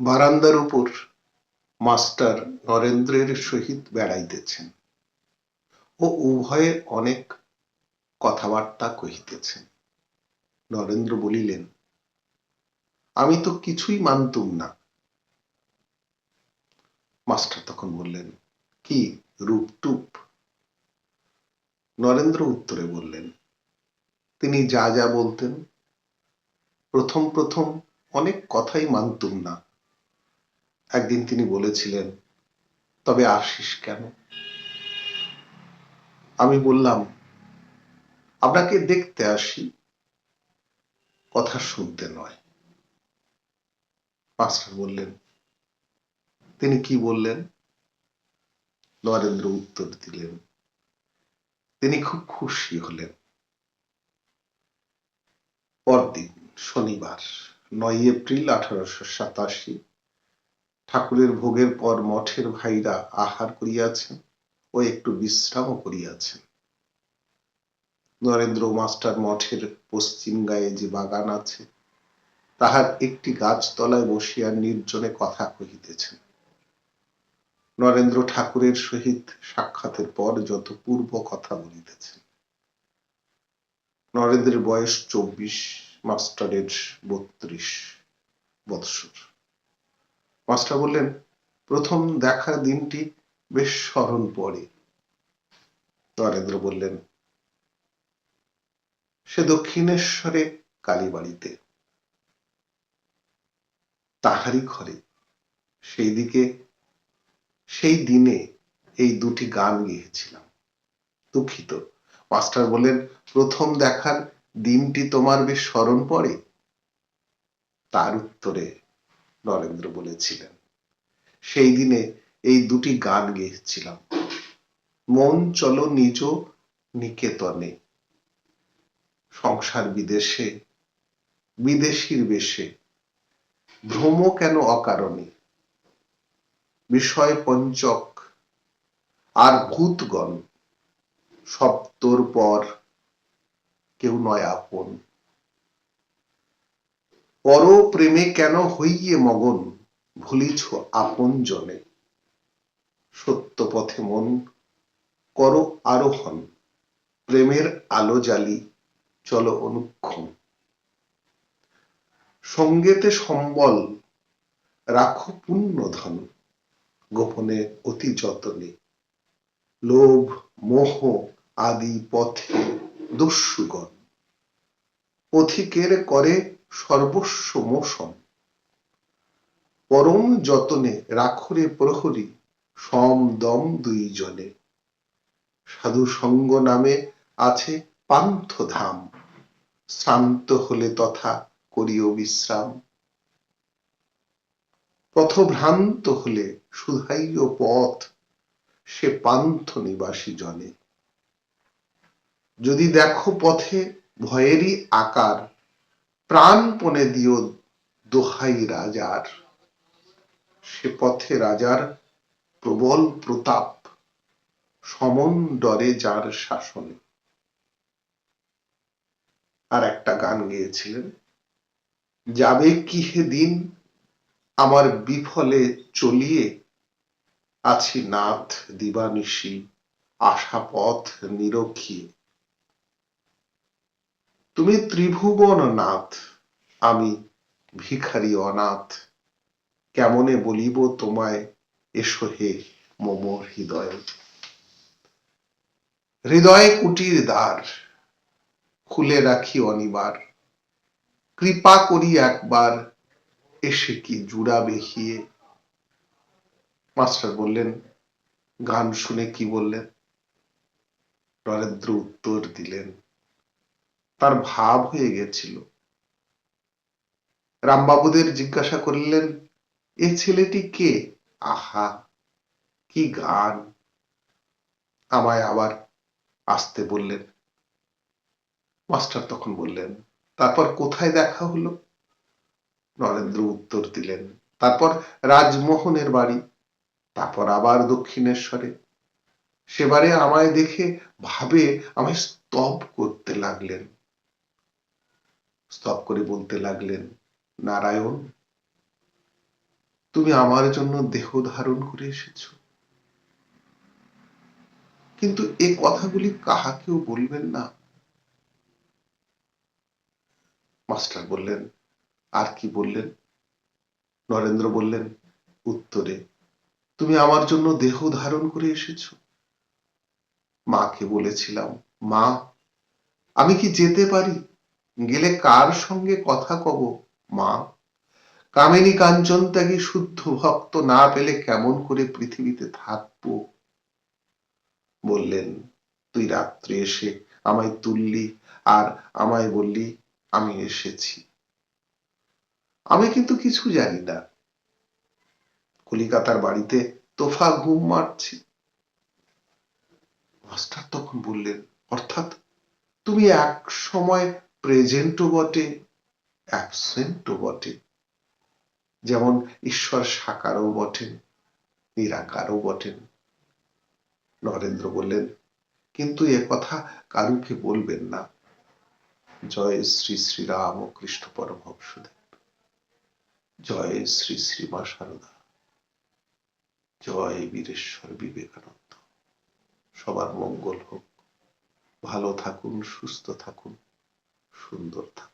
বারান্দার উপর মাস্টার নরেন্দ্রের সহিত বেড়াইতেছেন ও উভয়ে অনেক কথাবার্তা কহিতেছেন। নরেন্দ্র বলিলেন, আমি তো কিছুই মানতুম না। মাস্টার তখন বললেন, কি রূপটুপ? নরেন্দ্র উত্তরে বললেন, তিনি যা যা বলতেন, প্রথম প্রথম অনেক কথাই মানতুম না। একদিন তিনি বলেছিলেন, তবে আসিস কেন? আমি বললাম, আপনাকে দেখতে আসি, কথা শুনতে নয়। মাস্টার বললেন, তিনি কি বললেন? নরেন্দ্র উত্তর দিলেন, তিনি খুব খুশি হলেন। পরদিন শনিবার, নয় এপ্রিল আঠারোশো সাতাশি ঠাকুরের ভোগের পর মঠের ভাইরা আহার করিয়াছেন ও একটু বিশ্রামও করিয়াছেন। নরেন্দ্র মাস্টার মঠের পশ্চিম গায়ে যে বাগান আছে, তাহার একটি গাছতলায় বসিয়া নির্জনে কথা কহিতেছেন। নরেন্দ্র ঠাকুরের সহিত সাক্ষাতের পর যত পূর্ব কথা বলিতেছেন। নরেন্দ্রের বয়স চব্বিশ, মাস্টারের বত্রিশ বৎসর। মাস্টার বললেন, প্রথম দেখার দিনটি বেশ স্মরণ পড়ে। নরেন্দ্র বললেন, সে দক্ষিণেশ্বরে কালীবাড়িতে। তাহারই ঘরে। সেই দিকে, সেই দিনে এই দুটি গান গেয়েছিলাম। দুঃখিত। মাস্টার বললেন, প্রথম দেখার দিনটি তোমার বেশ স্মরণ পড়ে? তার উত্তরে নরেন্দ্র বলেছিলেন। সেই দিনে এই দুটি গান গেয়েছিলাম। মন চলো নিজ নিকেতনে। সংসার বিদেশে, বিদেশির বেশে। ভ্রম কেন অকারণে? বিষয় পঞ্চক, আর ভূতগণ সপ্তর পর কেউ নয় আপন। পর প্রেমে কেন হইয়ে মগন? ভুলিছ আপন জনে। সত্য পথে মন করো আরোহণ। প্রেমের আলো জালি চলো অনুক্ষণ। সঙ্গেতে সম্বল, রাখো পুণ্য ধন। গোপনে অতি যতনে। লোভ, মোহ আদি পথে দস্যুগণ। পথিকের করে সর্বস্ব মোশন পরম যতনে রাখরে প্রহরী, সম দম দুইজনে। সাধু সঙ্গ নামে আছে পান্থ ধাম। শ্রান্ত হলে তথা করিও বিশ্রাম। পথভ্রান্ত হলে শুধাইও পথ, সে পান্থ নিবাসী জনে। যদি দেখো পথে ভয়েরই আকার প্রাণপণে দিও দোহাই রাজার। সে পথে রাজার প্রবল প্রতাপ, সমন ডরে যার শাসনে। আর একটা গান গেয়েছিলেন, যাবে কি হে দিন, আমার বিফলে চলিয়ে, আছি নাথ দিবানিশি আশা পথ নিরক্ষিয়ে তুমি ত্রিভুবন নাথ, আমি ভিখারি অনাথ। কেমনে বলিব তোমায়, এসো হে মম হৃদয়। হৃদয়ে কুটির দ্বার, খুলে রাখি অনিবার। কৃপা করি একবার, এসে কি জুড়া হিয়ে মাস্টার বললেন, গান শুনে কি বললেন? নরেন্দ্র উত্তর দিলেন তার ভাব হয়ে গেছিল। রামবাবুদের জিজ্ঞাসা করলেন, এ ছেলেটি কে? আহা, কি গান? আমায় আবার আসতে বললেন। মাস্টার তখন বললেন, তারপর কোথায় দেখা হলো? নরেন্দ্র উত্তর দিলেন, তারপর রাজমোহনের বাড়ি, তারপর আবার দক্ষিণেশ্বরে। সেবারে আমায় দেখে ভাবে আমায় স্তব করতে লাগলেন। স্তব করে বলতে লাগলেন, নারায়ণ, তুমি আমার জন্য দেহ ধারণ করে এসেছ। কিন্তু এ কথাগুলি কাহাকেও বলবেন না? মাস্টার বললেন, আর কি বললেন? নরেন্দ্র বললেন, উত্তরে, তুমি আমার জন্য দেহ ধারণ করে এসেছ। মাকে বলেছিলাম, মা, আমি কি যেতে পারি? গেলে কার সঙ্গে কথা কব, মা? কামিনী কাঞ্চন ত্যাগী শুদ্ধ ভক্ত না পেলে কেমন করে পৃথিবীতে থাকব? বললেন, তুই রাত্রে এসে আমায় তুললি আর আমায় বললি আমি এসেছি। আমি কিন্তু কিছু জানি না। কলিকাতার বাড়িতে তোফা ঘুম মারছি। মাস্টার তখন বললেন, অর্থাৎ তুমি এক সময় প্রেজেন্টও বটে, অ্যাবসেন্টও বটে। যেমন ঈশ্বর সাকারও বটেন, নিরাকারও বটেন। নরেন্দ্র বললেন, কিন্তু এ কথা কারুকে বলবেন না। জয় শ্রী শ্রী রাম ও কৃষ্ণ পরমহংসদেব। জয় শ্রী শ্রী মা সারদা জয় বীরেশ্বর বিবেকানন্দ। সবার মঙ্গল হোক। ভালো থাকুন, সুস্থ থাকুন। সুন্দর থাকুন